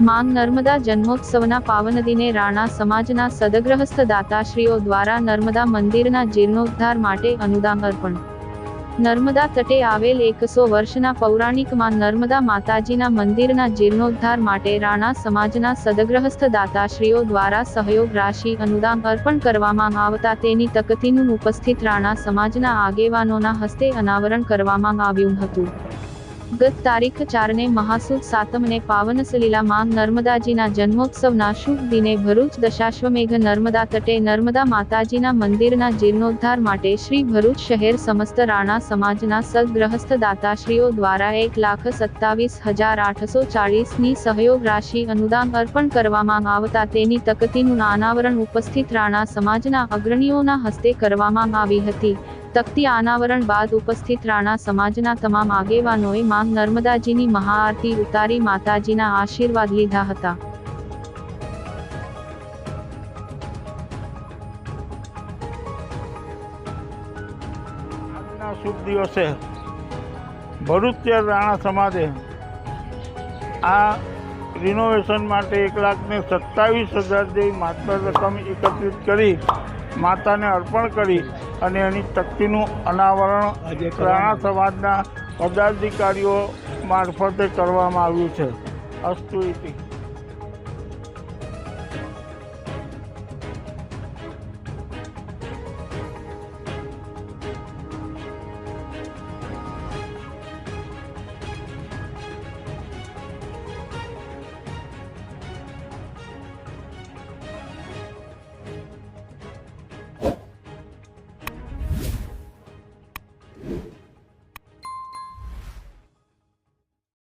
માંગ નર્મદા જન્મોત્સવના પાવન દિને રાણા સમાજના સદગ્રહસ્થ દાતાશ્રીઓ દ્વારા નર્મદા મંદિરના જીર્ણોદ્ધાર માટે અનુદાન અર્પણ. નર્મદા તટે આવેલ એકસો વર્ષના પૌરાણિકમાં નર્મદા માતાજીના મંદિરના જીર્ણોદ્ધાર માટે રાણા સમાજના સદગ્રહસ્થ દાતાશ્રીઓ દ્વારા સહયોગ રાશિ અનુદાન અર્પણ કરવામાં આવતા તેની તકતીનું ઉપસ્થિત રાણા સમાજના આગેવાનોના હસ્તે અનાવરણ કરવામાં આવ્યું હતું. ગત તારીખ ચારને મહાસુદ સાતમને પાવન સલીલા માંગ નર્મદાજીના જન્મોત્સવના શુભ દિને ભરૂચ દશાશ્વમેઘ નર્મદા તટે નર્મદા માતાજીના મંદિરના જીર્ણોદ્ધાર માટે શ્રી ભરૂચ શહેર સમસ્ત રાણા સમાજના સદગ્રહસ્થ દાતાશ્રીઓ દ્વારા એક લાખ સત્તાવીસ હજાર આઠસો ચાળીસની સહયોગ રાશિ અનુદાન અર્પણ કરવામાં આવતા તેની તકતીનું અનાવરણ ઉપસ્થિત રાણા સમાજના અગ્રણીઓના હસ્તે કરવામાં આવી હતી. તકતી અનાવરણ બાદ ઉપસ્થિત રાણા સમાજના તમામ આગેવાનોએ માં નર્મદાજીની મહાઆરતી ઉતારી માતાજીના આશીર્વાદ લીધા હતા. શુભ દિવસે ભરૂચ રાણા સમાજે આ રિનોવેશન માટે એક લાખ ને સત્તાવીસ હજાર જેવી માત્ર રકમ એકત્રિત કરી માતાને અર્પણ કરી અને એની તકતીનું અનાવરણ રાણા સમાજના પદાધિકારીઓ મારફતે કરવામાં આવ્યું છે. અસ્તુ